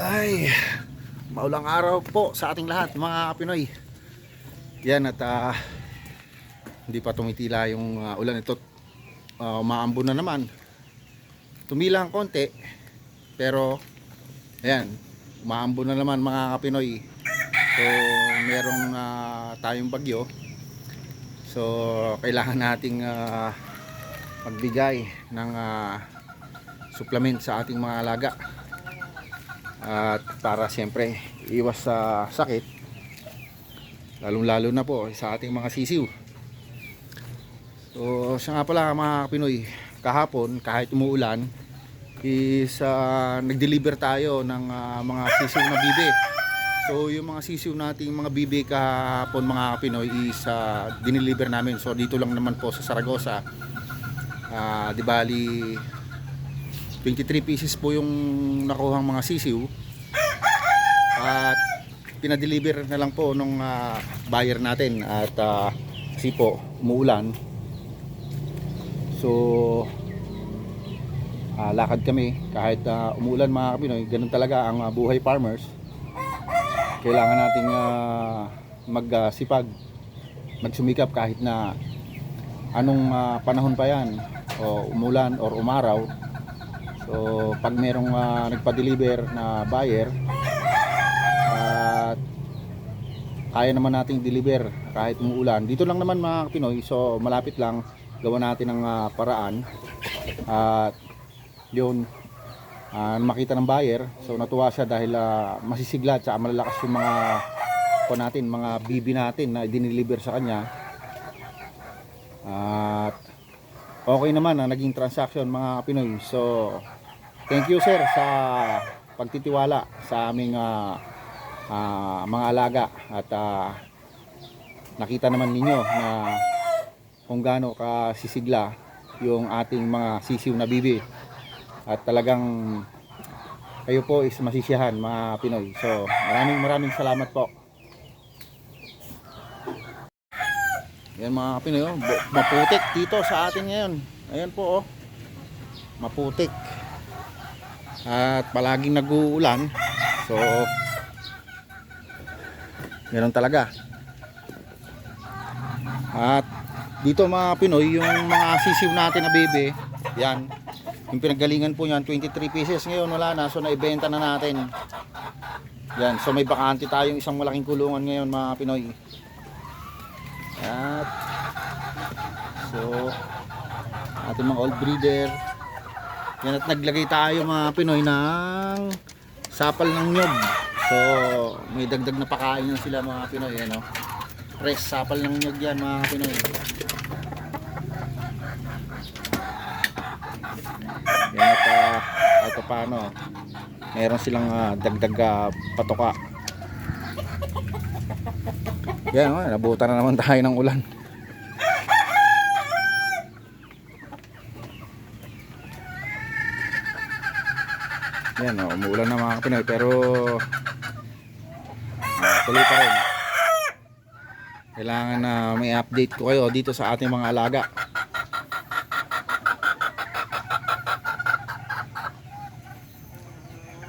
Ay, maulang araw po sa ating lahat mga Pinoy. Yan at ah, hindi pa tumitila yung ah, ulan ito. Uh, umaambon na naman. Tumila ang konti pero ayan, umaambon na naman mga Pinoy. So, merong ah, tayong bagyo. So, kailangan nating ah, magbigay ng ah, supplement sa ating mga alaga at para siyempre iwas sa sakit lalong lalo na po sa ating mga sisiw. So siya nga pala mga Pinoy kahapon kahit umuulan is ah, nag-deliver tayo ng ah, mga sisiw na bibe. So yung mga sisiw nating mga bibe kahapon mga Pinoy is ah, dineliver namin. So dito lang naman po sa Saragosa Ah, di bali 23 pieces po yung nakuhang mga sisiw. At pinadeliver na lang po nung ah, buyer natin at ah, kasi po umuulan. So ah, lakad kami. Kahit ah, umuulan mga Pinoy ganun talaga ang ah, buhay farmers. Kailangan nating ah, magsipag magsumikap kahit na anong ah, panahon pa yan. O umulan or umaraw so pag merong ah, nagpa-deliver na buyer at kaya naman nating deliver kahit umuulan dito lang naman mga Pinoy so malapit lang gawa natin ng ah, paraan. At yun ah, makita ng buyer. So natuwa siya dahil ah, masisigla at malalakas yung mga po natin mga bibi natin na dineliver sa kanya. At okay naman na naging transaction mga Pinoy. So, thank you sir sa pagtitiwala sa aming ah, ah, mga alaga at ah, nakita naman ninyo na kung gaano kasisigla yung ating mga sisiw na bibi at talagang kayo po is masisiyahan mga Pinoy. So, maraming maraming salamat po. Yan mga Pinoy, oh. Maputik dito sa atin ngayon. Ayan po oh. Maputik. At palaging nag-uulan. So Ganun talaga. At dito mga Pinoy, yung mga sisiw natin na bebe, yan. Yung pinagalingan po niyan, 23 pieces ngayon wala na, so naibenta na natin. Yan, so may bakante tayong isang malaking kulungan ngayon mga Pinoy. At so ating mga old breeder. Yan at naglagay tayo mga Pinoy ng sapal ng nyog. So may dagdag na pakain na sila mga Pinoy ano. Fresh sapal ng nyog yan mga Pinoy. Yan at uh, pa paano meron silang ah, dagdag ah, patoka. Yan, oh, nabutan na naman tayo ng ulan. Yan, oh, umuulan na mga kapinoy pero ah, tuloy pa rin. Kailangan na may update ko kayo dito sa ating mga alaga.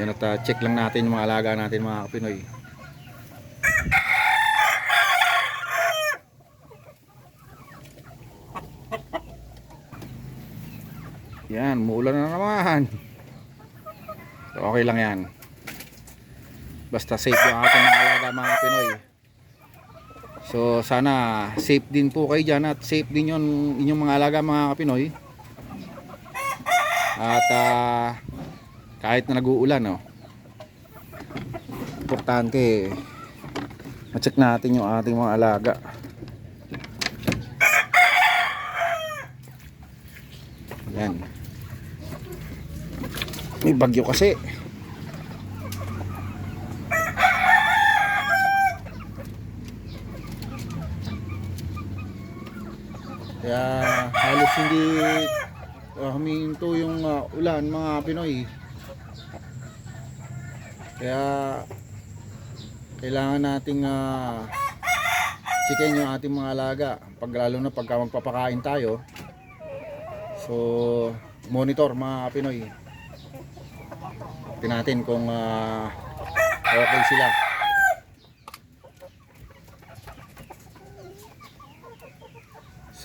Yan at ah, check lang natin yung mga alaga natin mga kapinoy. Yan, muulan na naman. Okay lang yan. Basta safe yung ating mga alaga mga Pinoy. So sana safe din po kayo dyan at safe din yung inyong mga alaga mga Pinoy. At ah, kahit na nag-uulan, no, importante ma-check natin yung ating mga alaga. Yan. May bagyo kasi. Kaya halos hindi uh, huminto yung uh, ulan mga Pinoy. Kaya kailangan nating uh, checkin yung ating mga alaga pag lalo na pagka magpapakain tayo. So monitor mga Pinoy Tingnan natin kung ah, okay sila.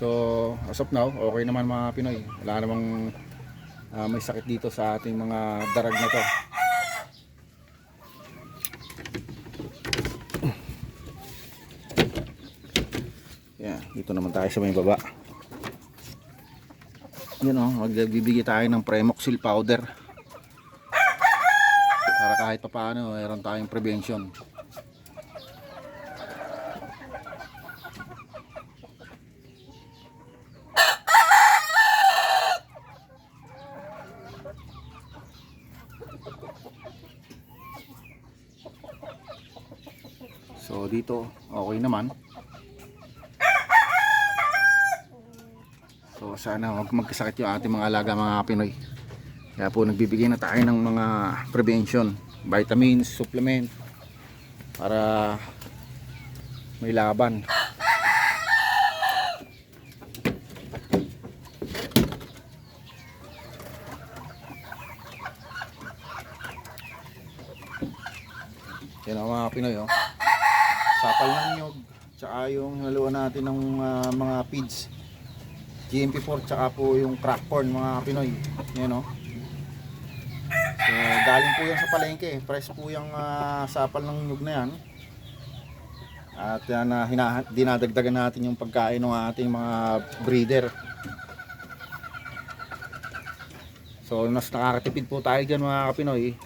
So, as of now, okay naman mga Pinoy. Wala namang ah, may sakit dito sa ating mga darag na to. Yeah, dito naman tayo sa may baba. Yun o, magbibigay tayo ng Premoxil powder. Para kahit pa paano, mayroon tayong prevention. So dito, okay naman. So sana wag magkasakit yung ating mga alaga mga Pinoy. Kaya po nagbibigay na tayo ng mga prevention, vitamins, supplement para may laban. Yan ang mga Pinoy oh. Sapal ng nyog, tsaka yung haluan natin ng ah, mga feeds. GMP4 tsaka po yung crack corn mga Pinoy. Yan o. So, galing po yan sa palengke. Fresh po yung ah, sapal ng nyug na yan. At yan na hina, dinadagdagan natin yung pagkain ng ating mga breeder. So mas nakakatipid po tayo dyan mga Pinoy.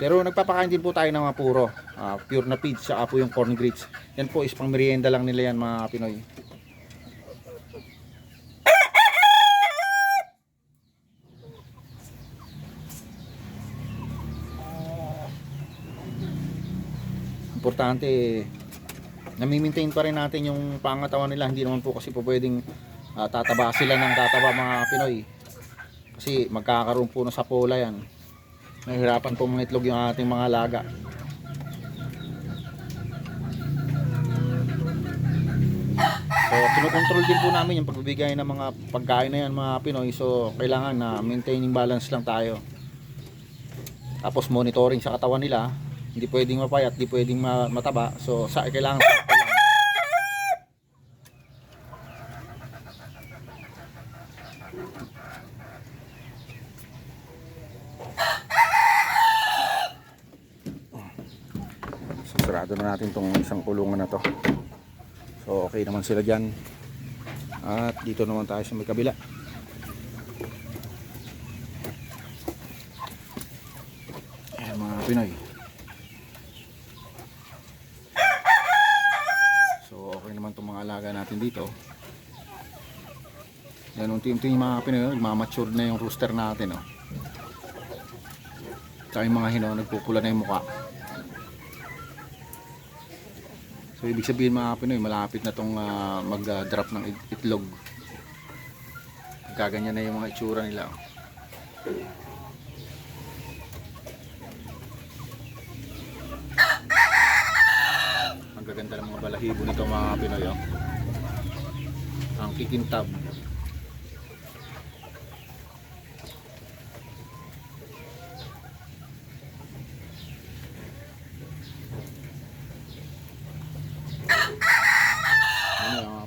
Pero nagpapakain din po tayo ng mga puro. Ah, pure na feeds tsaka po yung corn grits. Yan po is pang merienda lang nila yan mga Pinoy. importante nami-maintain pa rin natin yung pangatawan nila hindi naman po kasi po pwedeng ah, tataba sila ng tataba mga Pinoy kasi magkakaroon po ng sapola yan nahihirapan po mga itlog yung ating mga alaga so kinukontrol din po namin yung pagbibigay ng mga pagkain na yan mga Pinoy so kailangan na maintaining balance lang tayo tapos monitoring sa katawan nila hindi pwedeng mapayat, hindi pwedeng ma- mataba. So, sa kailangan. So, sarado na natin tong isang kulungan na to. So, okay naman sila dyan. At dito naman tayo sa may kabila. Ayan mga Pinoy. So okay naman itong mga alaga natin dito. Yan, unti-unti yung mga Pinoy, nagmamature na yung rooster natin. Oh. Tsaka yung mga hino, nagpupula na yung mukha. So ibig sabihin mga Pinoy, malapit na itong mag-drop ng it- itlog. Gaganyan na yung mga itsura nila. Oh. Ang gaganda ng mga balahibo nito mga Pinoy. Oh. Ang kikintab.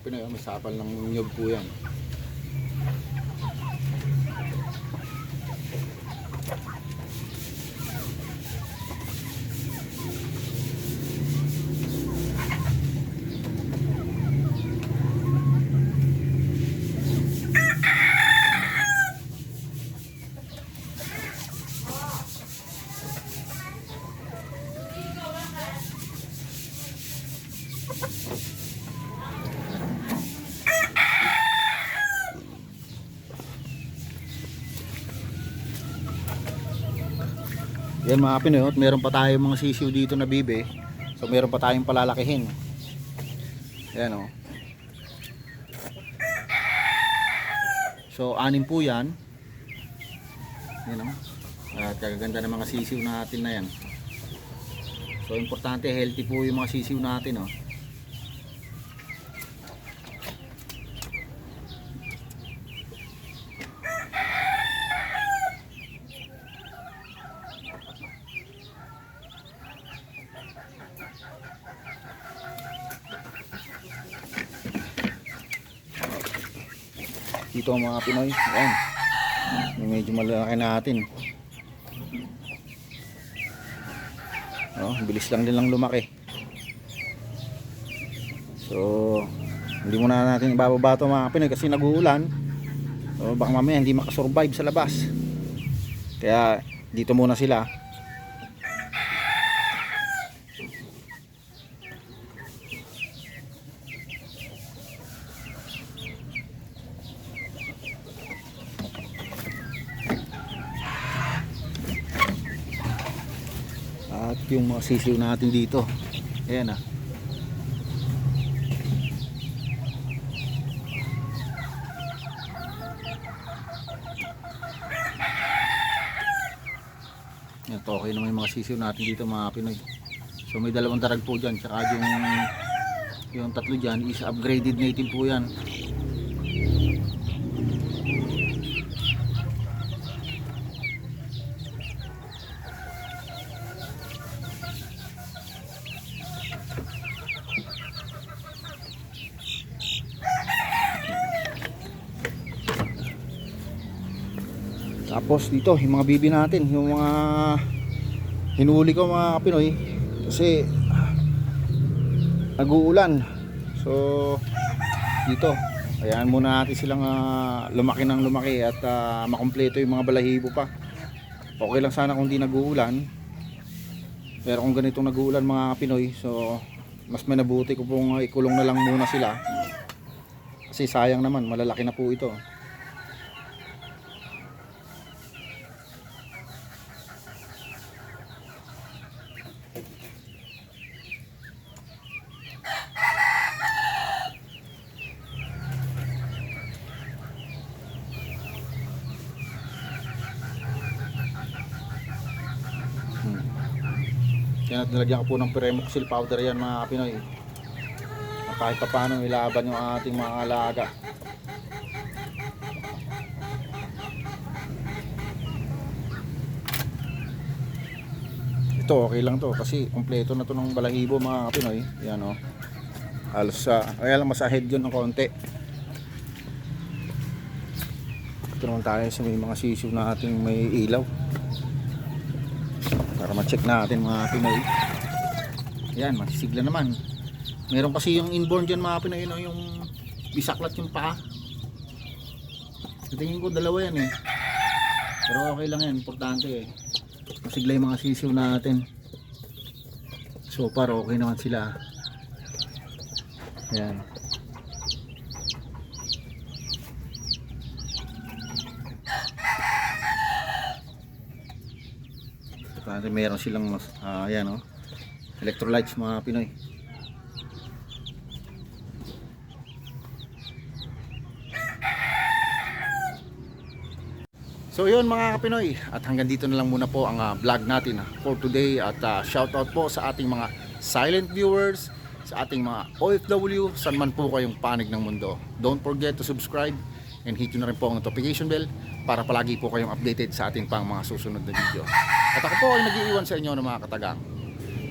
Ano sapal ng nyog po yan. Yan mga Pinoy, at meron pa tayong mga sisiw dito na bibe. So meron pa tayong palalakihin. Yan o. So anim po yan. Yan o. At kagaganda ng mga sisiw natin na yan. So importante healthy po yung mga sisiw natin o. dito mga Pinoy. Ayan. Yung medyo malaki natin. Oh, bilis lang din lang lumaki. So, hindi muna natin ibababa ito mga Pinoy kasi nag-uulan. So, baka mamaya hindi makasurvive sa labas. Kaya dito muna sila. At yung mga sisiw natin dito. Ayan ah. Yan, okay naman yung mga sisiw natin dito mga Pinoy. So may dalawang darag po dyan. Tsaka yung, yung tatlo dyan is upgraded native po yan. Tapos dito, yung mga bibi natin, yung mga hinuli ko mga Pinoy kasi nag-uulan. So dito, ayan muna natin silang ah, lumaki ng lumaki at ah, makumpleto yung mga balahibo pa. Okay lang sana kung di nag-uulan. Pero kung ganito nag-uulan mga Pinoy, so mas minabuti ko pong ah, ikulong na lang muna sila. Kasi sayang naman, malalaki na po ito. Kaya nilagyan ko po ng Premoxil powder yan mga Pinoy. Kahit pa paano ilaban yung ating mga alaga. Ito okay lang to kasi kompleto na to ng balahibo mga Pinoy. Yan. Oh. Halos sa, kaya lang masahid yun ng konti. Ito naman tayo sa may mga sisiw na ating may ilaw para ma-check natin mga Pinoy. Yan masisigla naman. Meron kasi yung inborn dyan mga Pinoy no, yung bisaklat yung paa. Tingin ko dalawa yan eh. Pero okay lang yan importante eh. Masigla yung mga sisiw natin. So far okay naman sila. Yan Importante meron silang mas ah, ayan oh. Electrolytes mga Pinoy. So yun mga kapinoy at hanggang dito na lang muna po ang ah, vlog natin ah, for today at ah, shoutout po sa ating mga silent viewers, sa ating mga OFW, saan man po kayong panig ng mundo. Don't forget to subscribe and hit nyo na rin po ang notification bell para palagi po kayong updated sa ating pang mga susunod na video. At ako po ay nag-iiwan sa inyo ng mga katagang.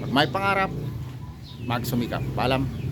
Mag may pangarap, magsumikap. Paalam.